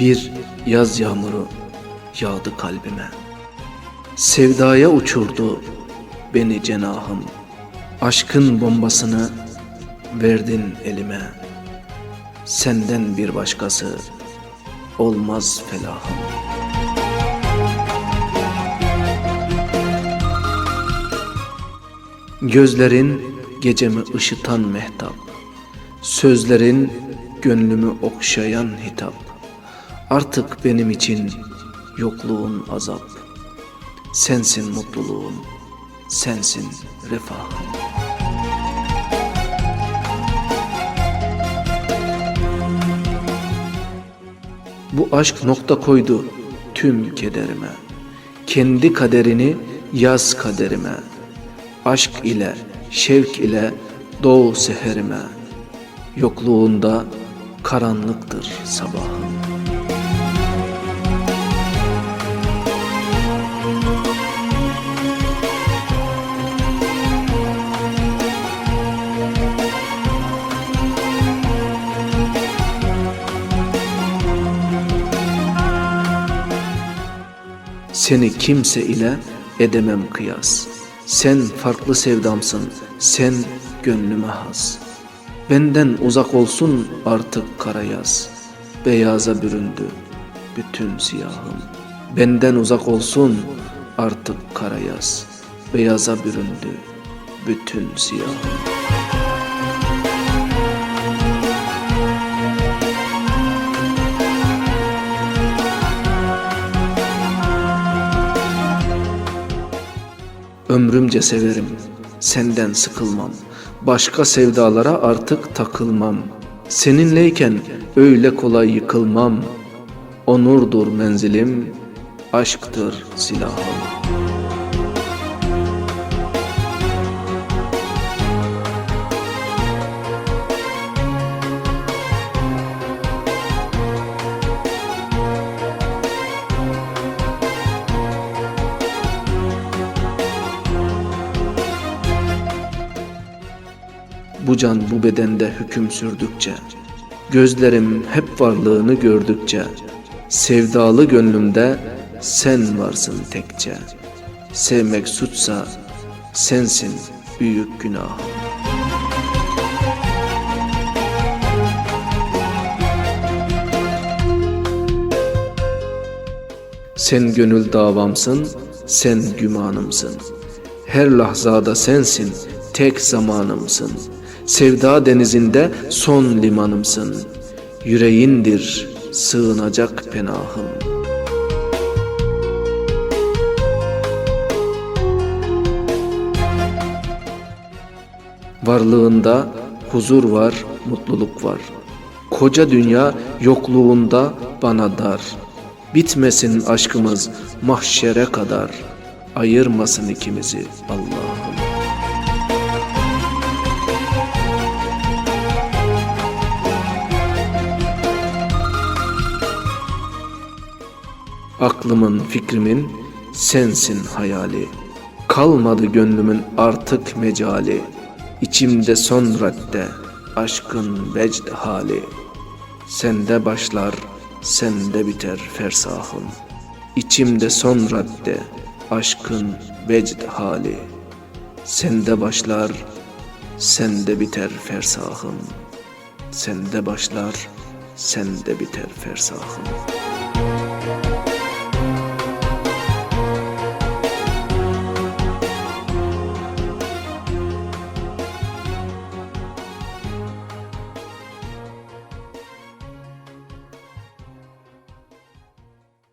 Bir yaz yağmuru yağdı kalbime. Sevdaya uçurdu beni cenahım. Aşkın bombasını verdin elime. Senden bir başkası olmaz felahım. Gözlerin gecemi ışıtan mehtap. Sözlerin gönlümü okşayan hitap. Artık benim için yokluğun azap. Sensin mutluluğum, sensin refahım. Bu aşk nokta koydu tüm kederime. Kendi kaderini yaz kaderime. Aşk ile, şevk ile doğu seherime. Yokluğunda karanlıktır sabahım. Seni kimse ile edemem kıyas. Sen farklı sevdamsın, sen gönlüme has. Benden uzak olsun artık kara yaz. Beyaza büründü bütün siyahım. Benden uzak olsun artık kara yaz. Beyaza büründü bütün siyahım. Ömrümce severim, senden sıkılmam. Başka sevdalara artık takılmam. Seninleyken öyle kolay yıkılmam. Onurdur menzilim, aşktır silahım. Bu can bu bedende hüküm sürdükçe, gözlerim hep varlığını gördükçe, sevdalı gönlümde sen varsın tekçe. Sevmek suçsa sensin büyük günahım. Sen gönül davamsın, sen gümanımsın. Her lahzada sensin, tek zamanımsın. Sevda denizinde son limanımsın. Yüreğindir sığınacak penahım. Varlığında huzur var, mutluluk var. Koca dünya yokluğunda bana dar. Bitmesin aşkımız mahşere kadar. Ayırmasın ikimizi Allah'ım. Aklımın, fikrimin sensin hayali. Kalmadı gönlümün artık mecali. İçimde son radde aşkın vecd hali. Sende başlar, sende biter fersahım. İçimde son radde aşkın vecd hali. Sende başlar, sende biter fersahım. Sende başlar, sende biter fersahım.